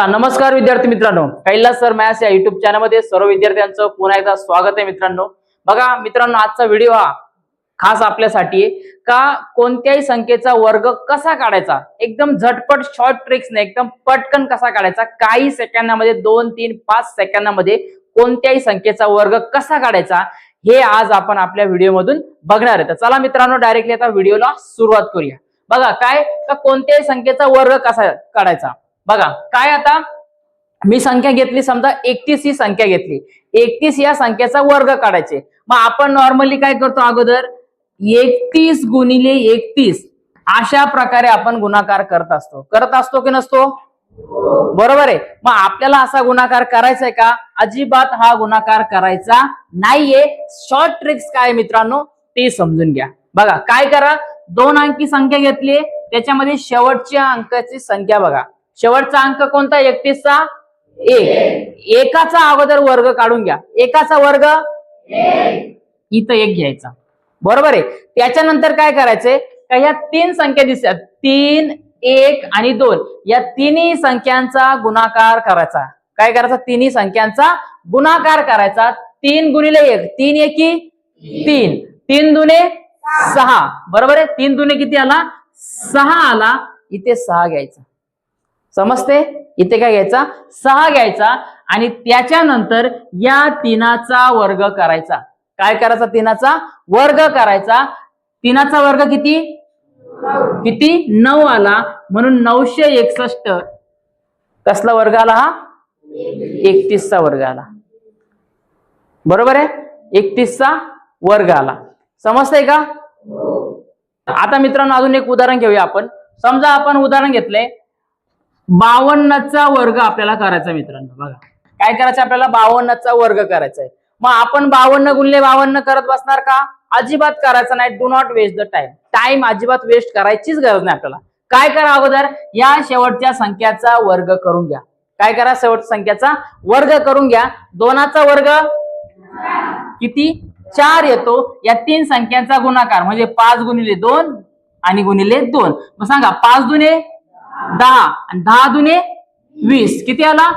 चला नमस्कार विद्यार्थी मित्रांनो. कैलास सर मॅथ्स या युट्यूब चॅनलमध्ये सर्व विद्यार्थ्यांचं पुन्हा एकदा स्वागत आहे मित्रांनो. बघा मित्रांनो आजचा व्हिडिओ हा खास आपल्यासाठी का कोणत्याही संख्येचा वर्ग कसा काढायचा? एकदम झटपट शॉर्ट ट्रिक्सने एकदम पटकन कसा काढायचा? काही सेकंदामध्ये दोन तीन पाच सेकंदामध्ये कोणत्याही संख्येचा वर्ग कसा काढायचा? हे आज आपण आपल्या व्हिडिओमधून बघणार आहे. तर चला मित्रांनो डायरेक्टली आता व्हिडिओला सुरुवात करूया. बघा काय? का कोणत्याही संख्येचा वर्ग कसा काढायचा? बघा काय आता? मी संख्या घेतली समजा एकतीस ही संख्या घेतली. एकतीस या संख्येचा वर्ग काढायचे. मग आपण नॉर्मली काय करतो अगोदर? एकतीस गुणिले एकतीस. अशा प्रकारे आपण गुणाकार करत असतो. करत असतो की नसतो? बरोबर आहे. मग आपल्याला असा गुणाकार करायचा आहे का? अजिबात हा गुणाकार करायचा नाहीये. शॉर्ट ट्रिक्स काय मित्रांनो? ते समजून घ्या. बघा काय करा? दोन अंकी संख्या घेतली त्याच्यामध्ये शेवटच्या अंकाची संख्या बघा. शेवटचा अंक कोणता? एकतीसचा? एक. एकाचा अगोदर वर्ग काढून घ्या. एकाचा वर्ग? इथं एक घ्यायचा. बरोबर आहे. त्याच्यानंतर काय करायचंय? का ह्या तीन संख्या दिसतात. तीन एक आणि दोन. या तिन्ही संख्यांचा गुणाकार करायचा. काय करायचा? तिन्ही संख्यांचा गुणाकार करायचा. तीन गुणिले एक. तीन एकी? तीन. तीन दुने सहा. बरोबर आहे? तीन दुने किती आला? सहा आला. इथे सहा घ्यायचा. समजते? इथे काय घ्यायचा? सहा घ्यायचा आणि त्याच्यानंतर या तिनाचा वर्ग करायचा. काय करायचा तिनाचा? वर्ग करायचा. तिनाचा वर्ग किती? किती? नऊ आला. म्हणून नऊशे एकसष्ट. कसला वर्ग आला हा? एकतीसचा वर्ग आला. बरोबर आहे? एकतीसचा वर्ग आला. समजतंय का? आता मित्रांनो अजून एक उदाहरण घेऊया आपण. समजा आपण उदाहरण घेतलंय. बावन्नचा वर्ग आपल्याला करायचा मित्रांनो बघा. काय करायचं आपल्याला? बावन्नचा वर्ग करायचा आहे. मग आपण बावन्न गुणले बावन्न करत बसणार का? अजिबात करायचं नाही. Do not waste the time time अजिबात वेस्ट करायचीच गरज नाही आपल्याला. काय करा अगोदर? या शेवटच्या संख्याचा वर्ग करून घ्या. काय करा? शेवट संख्याचा वर्ग करून घ्या. दोनाचा वर्ग किती? चार येतो. या तीन संख्यांचा गुणाकार. म्हणजे पाच गुणिले दोन आणि गुणिले दोन. मग सांगा पाच दुने दहा. आणि दहा दुने वीस. किती आला?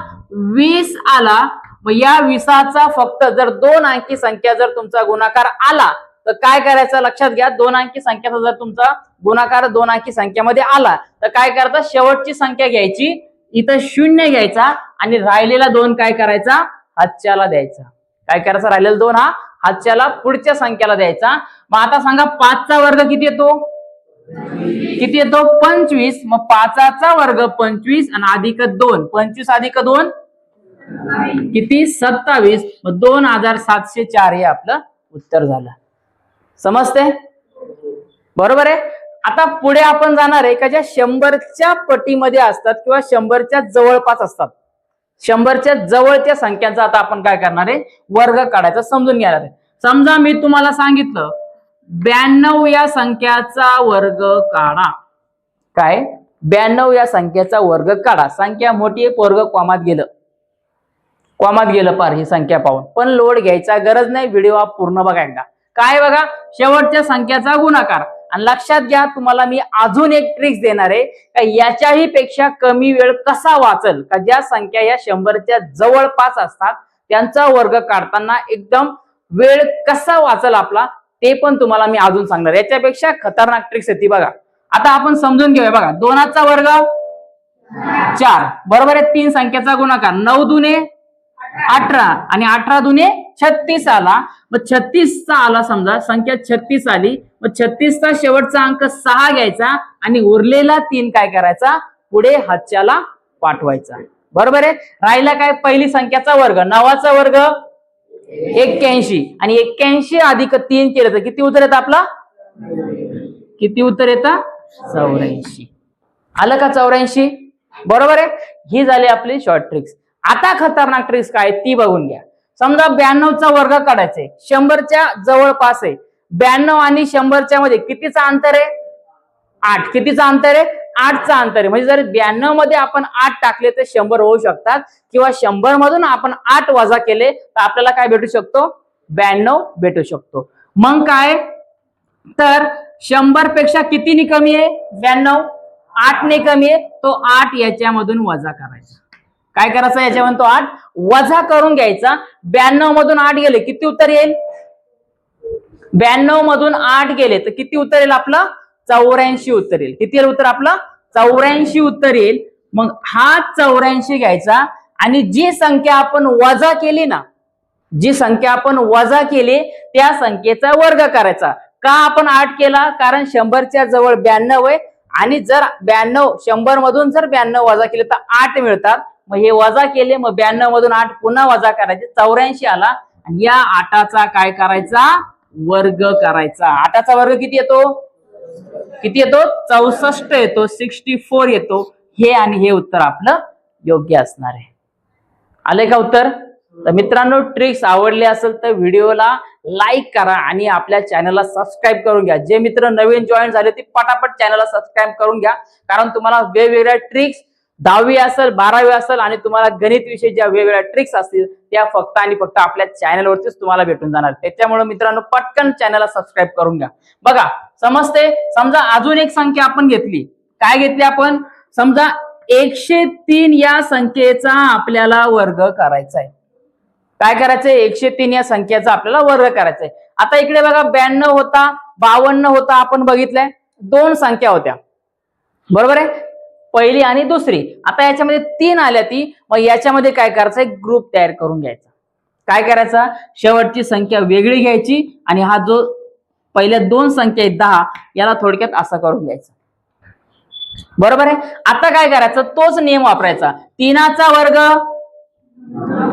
वीस आला. मग या विसाचा फक्त जर दोन अंकी संख्या जर तुमचा गुणाकार आला तर काय करायचं लक्षात घ्या. दोन अंकी संख्याचा जर तुमचा गुणाकार दोन अंकी संख्यामध्ये आला तर काय करायचं शेवटची संख्या घ्यायची. इथं शून्य घ्यायचा आणि राहिलेला दोन काय करायचा? हातच्याला द्यायचा. काय करायचा? राहिलेला दोन हा हातच्याला पुढच्या संख्याला द्यायचा. मग आता सांगा पाचचा वर्ग किती येतो? किती येतो? पंचवीस. मग पाचाचा वर्ग पंचवीस आणि अधिक दोन. पंचवीस अधिक दोन? किती? सत्तावीस. मग दोन हजार सातशे चार हे आपलं उत्तर झालं. समजते बरोबर आहे? आता पुढे आपण जाणार आहे का ज्या शंभरच्या पटीमध्ये असतात किंवा शंभरच्या जवळपास असतात. शंभरच्या जवळच्या संख्यांचा आता आपण काय करणार आहे? वर्ग काढायचा समजून घेणार आहे. समजा मी तुम्हाला सांगितलं ब्याण्णव या संख्याचा वर्ग काढा. काय? ब्याण्णव या संख्येचा वर्ग काढा. संख्या मोठी एक वर्ग कॉमात गेलं. कॉमात गेलं पार ही संख्या पाहून. पण लोड घ्यायचा गरज नाही व्हिडिओ हा पूर्ण बघायला काय बघा? शेवटच्या संख्याचा गुणाकार. आणि लक्षात घ्या तुम्हाला मी अजून एक ट्रिक्स देणार आहे का याच्याही पेक्षा कमी वेळ कसा वाचल? का ज्या संख्या या शंभरच्या जवळपास असतात त्यांचा वर्ग काढताना एकदम वेळ कसा वाचल आपला? ते पण तुम्हाला मी अजून सांगणार. याच्यापेक्षा खतरनाक ट्रिक्स आहे ती बघा. आता आपण समजून घेऊया बघा. दोनाचा वर्ग चार. बरोबर आहे? तीन संख्येचा गुणाकार. नऊ दुने अठरा आणि अठरा दुने छत्तीस आला. मग छत्तीसचा आला समजा. संख्या छत्तीस आली. मग छत्तीसचा शेवटचा अंक सहा घ्यायचा आणि उरलेला तीन काय करायचा? पुढे हातच्याला पाठवायचा. बरोबर आहे? राहिला काय? पहिली संख्याचा वर्ग. नवाचा वर्ग एक्क्याऐंशी. आणि एक्क्याऐंशी अधिक तीन केलं तर किती उत्तर येतं आपला? किती उत्तर येतं? चौऱ्याऐंशी. आलं का चौऱ्याऐंशी? बरोबर आहे? ही झाली आपली शॉर्ट ट्रिक्स आता खतरनाक ट्रिक्स काय ती बघून घ्या. समजा ब्याण्णवचा वर्ग काढायचे शंभरच्या जवळपास आहे. ब्याण्णव आणि शंभरच्या मध्ये कितीचा अंतर आहे? आठ. कितीचं अंतर आहे? आठचा अंतर आहे. म्हणजे जर ब्याण्णवमध्ये आपण आठ टाकले तर शंभर होऊ शकतात. किंवा शंभर मधून आपण आठ वजा केले तर आपल्याला काय भेटू शकतो? ब्याण्णव भेटू शकतो. मग काय? तर शंभरपेक्षा कितीनी कमी आहे? ब्याण्णव. आठने कमी आहे. तो आठ याच्यामधून वजा करायचा. काय करायचं याच्यामधून तो आठ? वजा करून घ्यायचा. ब्याण्णव मधून आठ गेले किती उत्तर येईल? ब्याण्णव मधून आठ गेले तर किती उत्तर येईल आपलं? चौऱ्याऐंशी उत्तर येईल किती येईल उत्तर आपलं? चौऱ्याऐंशी उत्तर येईल मग हा चौऱ्याऐंशी घ्यायचा आणि जी संख्या आपण वजा केली ना जी संख्या आपण वजा केली त्या संख्येचा वर्ग करायचा. का आपण आठ केला? कारण शंभरच्या जवळ ब्याण्णव आहे आणि जर ब्याण्णव शंभर मधून जर ब्याण्णव वजा केले तर आठ मिळतात. मग हे वजा केले मग ब्याण्णव मधून आठ पुन्हा वजा करायचे. चौऱ्याऐंशी आला आणि या आठाचा काय करायचा? वर्ग करायचा. आठाचा वर्ग किती येतो? किती येतो? चौसष्ट येतो सिक्स्टी फोर येतो. हे आणि हे उत्तर आपलं योग्य असणार आहे. आले का उत्तर? तर मित्रांनो ट्रिक्स आवडले असेल तर व्हिडिओला लाईक करा आणि आपल्या चॅनलला सबस्क्राईब करून घ्या. जे मित्र नवीन जॉईन झाले ते पटापट चॅनलला सबस्क्राईब करून घ्या. कारण तुम्हाला वेगवेगळ्या ट्रिक्स दहावी असेल बारावी असेल आणि तुम्हाला गणित विषय ज्या वेगवेगळ्या ट्रिक्स असतील त्या फक्त आणि फक्त आपल्या चॅनलवरतीच तुम्हाला भेटून जाणार. त्याच्यामुळे मित्रांनो पटकन चॅनलला सबस्क्राईब करून घ्या. बघा समजते? समजा अजून एक संख्या आपण घेतली. काय घेतली आपण? समजा एकशे तीन या संख्येचा आपल्याला वर्ग करायचा आहे. काय करायचंय एकशे तीन या संख्येचा आपल्याला वर्ग करायचा आहे. आता इकडे बघा ब्याण्णव होता बावन्न होता आपण बघितलंय. दोन संख्या होत्या. बरोबर आहे? पहिली आणि दुसरी. आता याच्यामध्ये तीन आल्या ती मग याच्यामध्ये काय करायचं? एक ग्रुप तयार करून घ्यायचा. काय करायचा? शेवटची संख्या वेगळी घ्यायची आणि हा जो पहिल्या दोन संख्या आहेत दहा याला थोडक्यात असं करून घ्यायचं. बरोबर आहे? आता काय करायचं? तोच नियम वापरायचा. तीनाचा वर्ग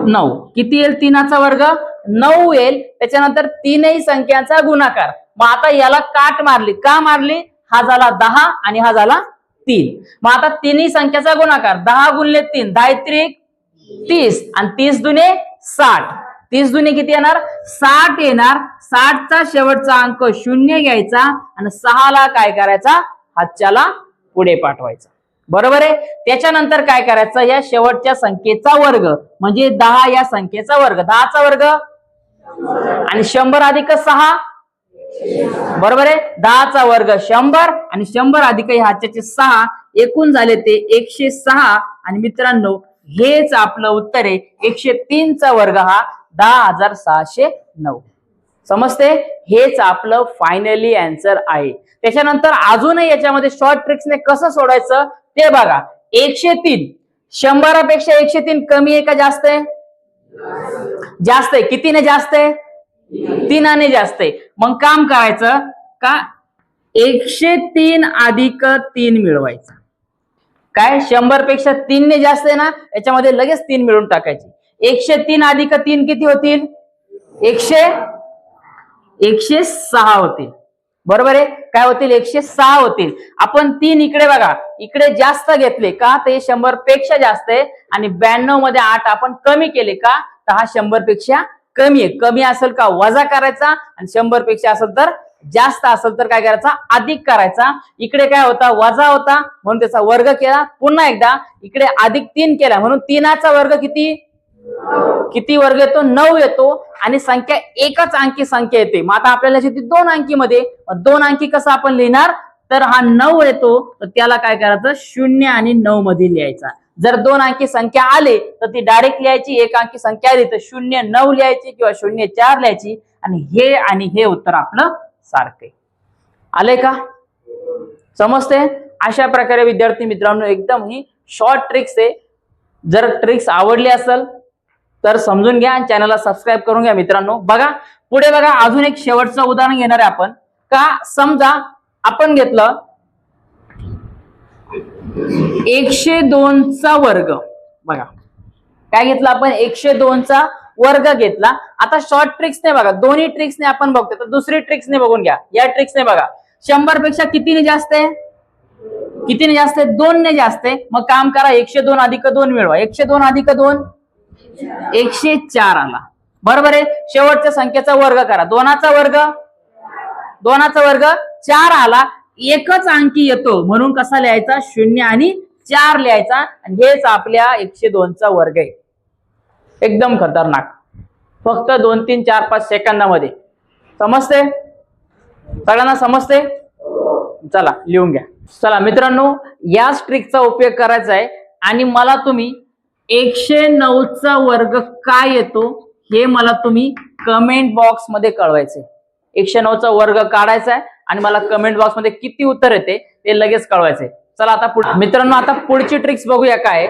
नऊ. किती येईल तीनाचा वर्ग? नऊ येईल. त्याच्यानंतर तीनही संख्यांचा गुणाकार. मग आता याला काट मारली. का मारली? हा झाला दहा आणि हा झाला तीन. मग आता तिन्ही संख्याचा गुणाकार. दहा गुणले तीन दहा त्रिक तीस आणि तीस दुने साठ. तीस दुने किती येणार? साठ येणार. साठचा शेवटचा अंक शून्य घ्यायचा आणि सहाला काय करायचा? हातच्याला पुढे पाठवायचा. बरोबर आहे? त्याच्यानंतर काय करायचं? या शेवटच्या संख्येचा वर्ग. म्हणजे दहा या संख्येचा वर्ग. दहाचा वर्ग? आणि शंभर अधिक सहा? बरोबर आहे? दहाचा वर्ग शंभर आणि शंभर अधिक ह्याच्याचे सहा एकूण झाले ते एकशे सहा. आणि मित्रांनो हेच आपलं उत्तर आहे. एकशे तीनचा वर्ग हा दहा हजार सहाशे नऊ. समजते? हेच आपलं फायनली अँसर आहे. त्याच्यानंतर अजूनही याच्यामध्ये शॉर्ट ट्रिक्सने कसं सोडायचं? ते बघा. एकशे तीन. शंभरापेक्षा एकशे तीन कमी आहे का जास्त आहे? जास्त आहे. कितीने जास्त आहे? तीन आणि जास्त आहे. मग काम करायचं का? एकशे तीन अधिक तीन मिळवायचं. काय? शंभरपेक्षा तीनने जास्त आहे ना याच्यामध्ये लगेच तीन मिळून टाकायचे. एकशे तीन अधिक तीन किती होतील? एकशे? एकशे सहा होतील. बरोबर आहे? काय होतील? एकशे सहा होतील. आपण तीन इकडे बघा. इकडे जास्त घेतले का ते शंभरपेक्षा जास्त आहे. आणि ब्याण्णवमध्ये आठ आपण कमी केले का तर हा शंभरपेक्षा कमी आहे. कमी असेल का वजा करायचा आणि शंभरपेक्षा असेल तर जास्त असेल तर काय करायचा? अधिक करायचा. इकडे काय होता? वजा होता. म्हणून त्याचा वर्ग केला. पुन्हा एकदा इकडे अधिक तीन केला. म्हणून तीनाचा वर्ग किती? किती वर्ग येतो? नऊ येतो. आणि संख्या एकच अंकी संख्या येते. मग आता आपल्याला दोन अंकी मध्ये दोन अंकी कसं आपण लिहिणार? तर हा नऊ येतो. तर त्याला काय करायचं? शून्य आणि नऊ मध्ये लिहायचा. जर दोन अंकी संख्या आले तर ती डायरेक्ट लिहायची एक अंकी संख्या आली तर शून्य नऊ लिहायची किंवा शून्य चार लिहायची. आणि हे आणि हे उत्तर आपलं सारखं आलंय का? समजते अशा प्रकारे विद्यार्थी मित्रांनो एकदम ही शॉर्ट ट्रिक्स आहे. जर ट्रिक्स आवडली असेल तर समजून घ्या आणि चॅनलला सबस्क्राईब करून घ्या मित्रांनो. बघा पुढे बघा अजून एक शेवटचं उदाहरण घेणार आहे आपण. का? समजा आपण घेतलं एकशे दोनचा वर्ग. बघा. काय घेतलं आपण? एकशे दोनचा वर्ग घेतला. आता शॉर्ट ट्रिक्सने बघा. दोन्ही ट्रिक्सने आपण बघतो तर दुसरी ट्रिक्सने बघून घ्या. या ट्रिक्सने बघा. शंभरपेक्षा कितीने जास्त आहे? कितीने जास्त आहे? दोन ने जास्त आहे. मग काम करा. एकशे दोन अधिक दोन मिळवा. एकशे दोन अधिक दोन? एकशे चार आला. बरोबर आहे? शेवटच्या संख्येचा वर्ग करा. दोनाचा वर्ग? दोनाचा वर्ग चार आला. एकच अंकी येतो. म्हणून कसा लिहायचा? शून्य आणि चार लिहायचा. आणि हेच आपल्या एकशे दोनचा वर्ग आहे. एकदम खतरनाक. फक्त दोन तीन चार पाच सेकंदामध्ये. समजते? सगळ्यांना समजते? चला लिहून घ्या. चला मित्रांनो याच ट्रिकचा उपयोग करायचा आहे. आणि मला तुम्ही एकशे नऊचा वर्ग काय येतो? हे मला तुम्ही कमेंट बॉक्समध्ये कळवायचंय. एकशे नऊचा वर्ग काढायचा आहे. आणि मला कमेंट बॉक्समध्ये किती उत्तर येते ते लगेच कळवायचे चला आता पुढे मित्रांनो आता पुढची ट्रिक्स बघूया काय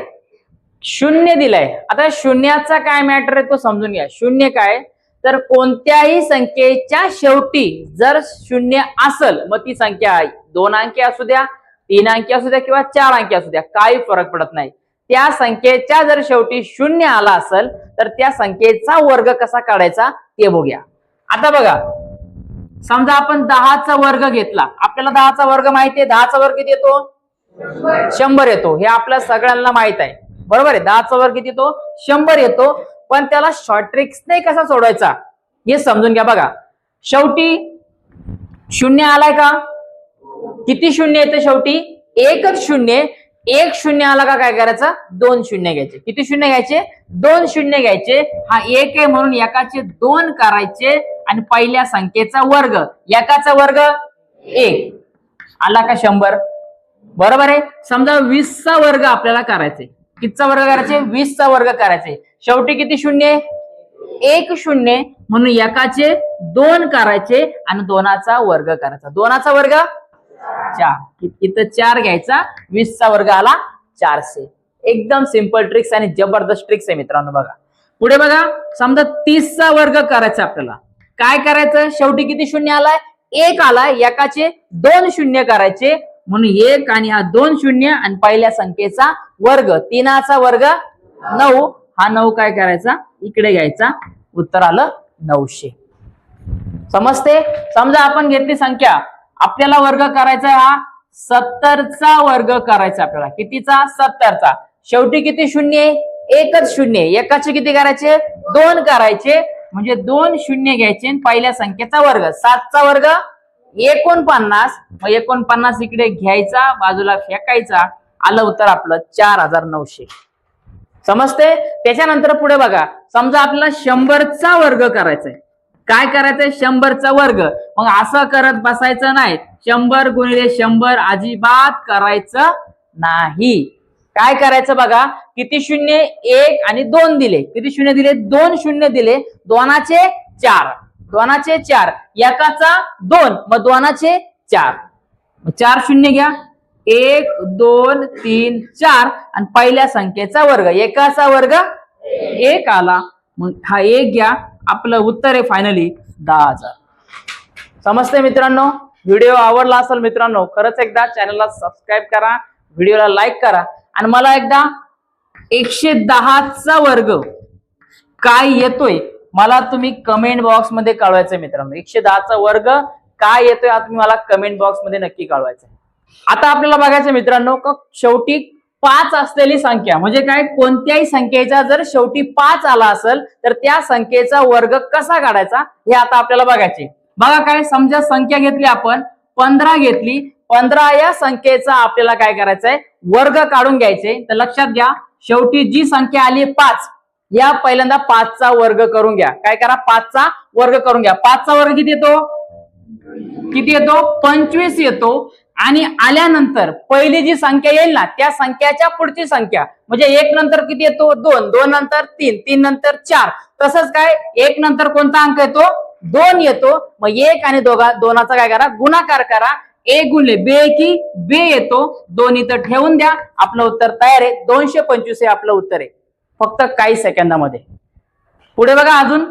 शून्य दिलाय. आता शून्याचा काय मॅटर आहे तो समजून घ्या. शून्य काय? तर कोणत्याही संख्येच्या शेवटी जर शून्य असल मग ती संख्या दोन अंकी असू द्या तीन अंकी असू द्या किंवा चार अंकी असू द्या काही फरक पडत नाही. त्या संख्येच्या जर शेवटी शून्य आला असेल तर त्या संख्येचा वर्ग कसा काढायचा ते बघूया. आता बघा समजा आपण दहाचा वर्ग घेतला. आपल्याला दहाचा वर्ग माहिती आहे दहाचा वर्ग किती येतो? शंभर येतो. हे आपल्या सगळ्यांना माहीत आहे. बरोबर आहे? दहाचा वर्ग किती येतो? शंभर येतो. पण त्याला शॉर्ट नाही कसा सोडवायचा? हे समजून घ्या बघा. शेवटी शून्य आलाय का? किती शून्य येते शेवटी? एकच शून्य. एक शून्य आला का काय करायचं? दोन शून्य घ्यायचे. किती शून्य घ्यायचे? दोन शून्य घ्यायचे. हा एक आहे म्हणून एकाचे दोन करायचे आणि पहिल्या संख्येचा वर्ग. एकाचा वर्ग एक. आला का शंभर? बरोबर आहे? समजा वीसचा वर्ग आपल्याला करायचे. कितीचा वर्ग करायचे? वीसचा वर्ग करायचे. शेवटी किती शून्य? एक शून्य. म्हणून एकाचे दोन करायचे आणि दोनाचा वर्ग करायचा. दोनाचा वर्ग चार. इथं चार घ्यायचा. वीसचा वर्ग आला चारशे. एकदम सिंपल ट्रिक्स आणि जबरदस्त ट्रिक्स आहे मित्रांनो बघा. पुढे बघा समजा तीसचा वर्ग करायचा आपल्याला. काय करायचं? शेवटी किती शून्य आलाय? एक आलाय. एकाचे दोन शून्य करायचे. म्हणून एक आणि हा दोन शून्य आणि पहिल्या संख्येचा वर्ग. तीनाचा वर्ग नऊ. हा नऊ काय करायचा? इकडे घ्यायचा. उत्तर आलं नऊशे. समजते? समजा आपण घेतली संख्या. आपल्याला वर्ग करायचा हा? सत्तरचा वर्ग करायचा आपल्याला. कितीचा? सत्तरचा. शेवटी किती शून्य एकच शून्य एकाचे किती करायचे? दोन करायचे. म्हणजे दोन शून्य घ्यायचे आणि पहिल्या संख्येचा वर्ग. सातचा वर्ग एकोणपन्नास. मग एकोणपन्नास इकडे घ्यायचा बाजूला फेकायचा. आलं उत्तर आपलं चार हजार नऊशे. समजते त्याच्यानंतर पुढे बघा. समजा आपल्याला शंभरचा वर्ग करायचा आहे. काय करायचंय? शंभरचा वर्ग. मग असं करत बसायचं नाही. शंभर गुणिले शंभर अजिबात करायचं नाही. काय करायचं बघा? किती शून्य? एक आणि दोन दिले. किती शून्य दिले? दोन शून्य दिले. दोनाचे चार. दोनाचे चार. एकाचा दोन. मग दोनाचे चार. मग चार शून्य घ्या. एक दोन तीन चार. आणि पहिल्या संख्येचा वर्ग. एकाचा वर्ग एक आला. मग हा एक घ्या. आपलं उत्तर आहे फायनली दहा हजार. समजते मित्रांनो? व्हिडिओ आवडला असेल मित्रांनो खरंच एकदा चॅनलला सबस्क्राईब करा व्हिडिओला लाईक करा. आणि मला एकदा एकशे दहाचा वर्ग काय येतोय मला तुम्ही कमेंट बॉक्समध्ये कळवायचंय मित्रांनो. एकशे दहाचा वर्ग काय येतोय तुम्ही मला कमेंट बॉक्समध्ये नक्की कळवायचं आता आपल्याला बघायचं मित्रांनो शेवटी पाच असलेली संख्या. म्हणजे काय? कोणत्याही संख्येचा जर शेवटी पाच आला असेल तर त्या संख्येचा वर्ग कसा काढायचा? हे आता आपल्याला बघायचे. बघा काय? समजा संख्या घेतली आपण पंधरा घेतली. पंधरा या संख्येचा आपल्याला काय करायचंय? वर्ग काढून घ्यायचे. तर लक्षात घ्या शेवटी जी संख्या आली पाच या पहिल्यांदा पाचचा वर्ग करून घ्या. काय करा? पाचचा वर्ग करून घ्या. पाचचा वर्ग किती येतो? किती येतो? पंचवीस येतो. आणि आल्यानंतर पहिली जी संख्या येईल ना त्या संख्याच्या पुढची संख्या. म्हणजे एक नंतर किती येतो? दोन. दोन नंतर तीन. तीन नंतर चार. तसंच काय? एक नंतर कोणता अंक येतो? दोन येतो. मग एक आणि दोघा दोनाचा काय करा? गुणाकार करा. एक गुणले बे की बे येतो. दोन इथं ठेवून द्या. आपलं उत्तर तयार आहे. दोनशे पंचवीस हे आपलं उत्तर आहे. फक्त काही सेकंदामध्ये. पुढे बघा अजून.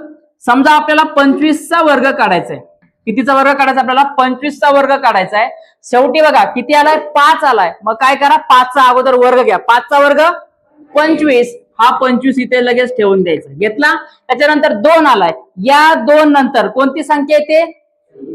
समजा आपल्याला पंचवीसचा वर्ग काढायचा आहे. कितीचा वर्ग काढायचा? आपल्याला पंचवीसचा वर्ग काढायचा आहे. शेवटी बघा किती आलाय? पाच आलाय. मग काय करा? पाचचा अगोदर वर्ग घ्या. पाचचा वर्ग पंचवीस. हा पंचवीस इथे लगेच ठेवून द्यायचा. घेतला? त्याच्यानंतर दोन आलाय. या दोन नंतर कोणती संख्या येते?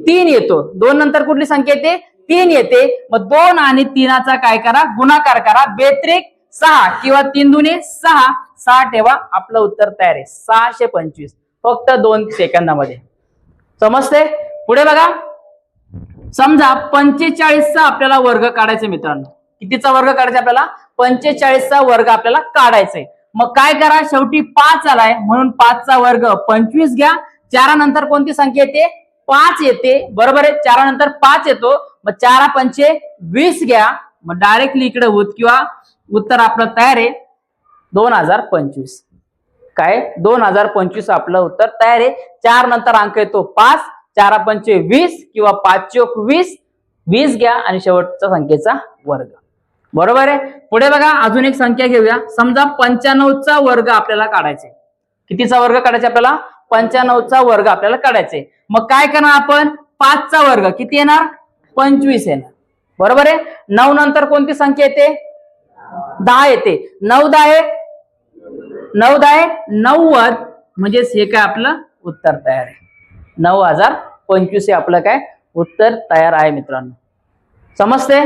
तीन येतो. दोन नंतर कुठली संख्या येते? तीन येते. मग दोन आणि तीनाचा काय करा? गुणाकार करा. बेत्रिक सहा किंवा तीन दुने सहा. सहा ठेवा. आपलं उत्तर तयार आहे. सहाशे पंचवीस. फक्त दोन सेकंदामध्ये. समजते पुढे बघा. समजा पंचेचाळीसचा आपल्याला वर्ग काढायचा मित्रांनो. कितीचा वर्ग काढायचा आपल्याला? पंचेचाळीसचा वर्ग आपल्याला काढायचंय. मग काय करा? शेवटी पाच आलाय. म्हणून पाचचा वर्ग पंचवीस घ्या. चारानंतर कोणती संख्या येते? पाच येते. बरोबर आहे? चारानंतर पाच येतो. मग चारा पंचे वीस घ्या. मग डायरेक्टली इकडे होत किंवा उत्तर आपलं तयार आहे. दोन हजार पंचवीस. काय? दोन हजार पंचवीस आपलं उत्तर तयार आहे. चार नंतर अंक येतो पाच. चारा पंचे वीस किंवा पाच चोक वीस वीस घ्या आणि शेवटचा संख्येचा वर्ग. बरोबर आहे? पुढे बघा अजून एक संख्या घेऊया. समजा पंच्याण्णवचा वर्ग आपल्याला काढायचा. कितीचा वर्ग काढायचा आपल्याला? पंच्याण्णवचा वर्ग आपल्याला काढायचा. आहे. मग काय करणार आपण? पाचचा वर्ग. किती येणार? पंचवीस येणार. बरोबर आहे? नऊ नंतर कोणती संख्या येते? दहा येते. नऊ दहा आहे नऊ दहा आहे नव्वद. म्हणजेच हे काय आपलं? उत्तर तयार आहे. नऊ हजार पंचवीस हे आपलं काय? उत्तर तयार आहे मित्रांनो. समजते?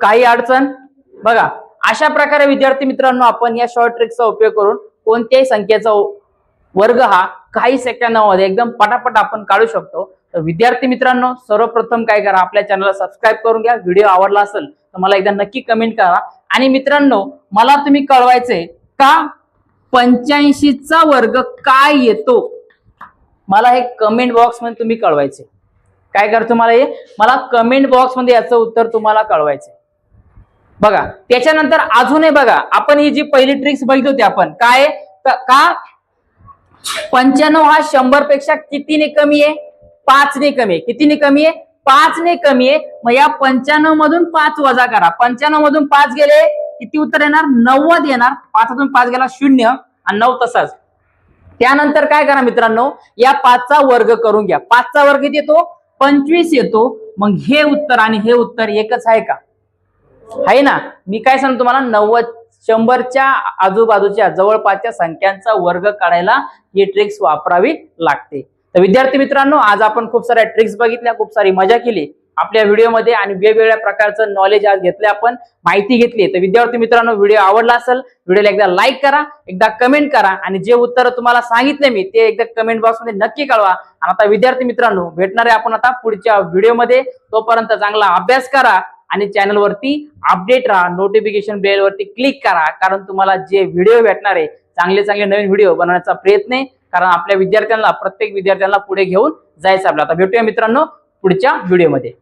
काही अडचण? बघा अशा प्रकारे विद्यार्थी मित्रांनो आपण या शॉर्ट ट्रिकचा उपयोग करून कोणत्याही संख्येचा वर्ग हा काही सेकंदामध्ये एकदम पटापट आपण काढू शकतो. तर विद्यार्थी मित्रांनो सर्वप्रथम काय करा आपल्या चॅनलला सबस्क्राईब करून घ्या. व्हिडिओ आवडला असेल तर मला एकदा नक्की कमेंट करा. आणि मित्रांनो मला तुम्ही कळवायचंय का? पंच्याऐंशीचा वर्ग काय येतो? मला हे कमेंट बॉक्समध्ये तुम्ही कळवायचे. काय करतो तुम्हाला हे? मला कमेंट बॉक्समध्ये याचं उत्तर तुम्हाला कळवायचं. बघा त्याच्यानंतर अजूनही बघा आपण ही जी पहिली ट्रिक्स बघित होती आपण काय का? पंच्याण्णव हा शंभरपेक्षा कितीने कमी आहे? पाचने कमी आहे. कितीने कमी आहे? पाचने कमी आहे. मग या पंच्याण्णव मधून पाच वजा करा. पंच्याण्णव मधून पाच गेले किती उत्तर येणार? नव्वद येणार. पाचातून पाच गेला शून्य. आणि नऊ तसाच. त्यानंतर काय करा मित्रांनो या पाचचा वर्ग करून घ्या. पाचचा वर्ग येतो? पंचवीस येतो. मग हे उत्तर आणि हे उत्तर एकच आहे का? आहे ना? मी काय सांगतो तुम्हाला नव्वद शंभरच्या आजूबाजूच्या जवळपासच्या संख्यांचा वर्ग काढायला ही ट्रिक्स वापरावी लागते. तर विद्यार्थी मित्रांनो आज आपण खूप साऱ्या ट्रिक्स बघितल्या खूप सारी मजा केली. आपल्या व्हिडिओमध्ये आणि वेगवेगळ्या प्रकारचं नॉलेज आज घेतलं आपण माहिती घेतली तर विद्यार्थी मित्रांनो व्हिडिओ आवडला असेल व्हिडिओला एकदा लाईक करा एकदा कमेंट करा आणि जे उत्तर तुम्हाला सांगितले मी ते एकदा कमेंट बॉक्समध्ये नक्की कळवा. आणि आता विद्यार्थी मित्रांनो भेटणारे आपण आता पुढच्या व्हिडिओमध्ये तोपर्यंत चांगला अभ्यास करा आणि चॅनलवरती अपडेट राहा. नोटिफिकेशन बेलवरती क्लिक करा. कारण तुम्हाला जे व्हिडिओ भेटणार आहे चांगले चांगले नवीन व्हिडिओ बनवण्याचा प्रयत्न आहे. कारण आपल्या विद्यार्थ्यांना प्रत्येक विद्यार्थ्यांना पुढे घेऊन जायचं आपल्याला. आता भेटूया मित्रांनो पुढच्या व्हिडिओमध्ये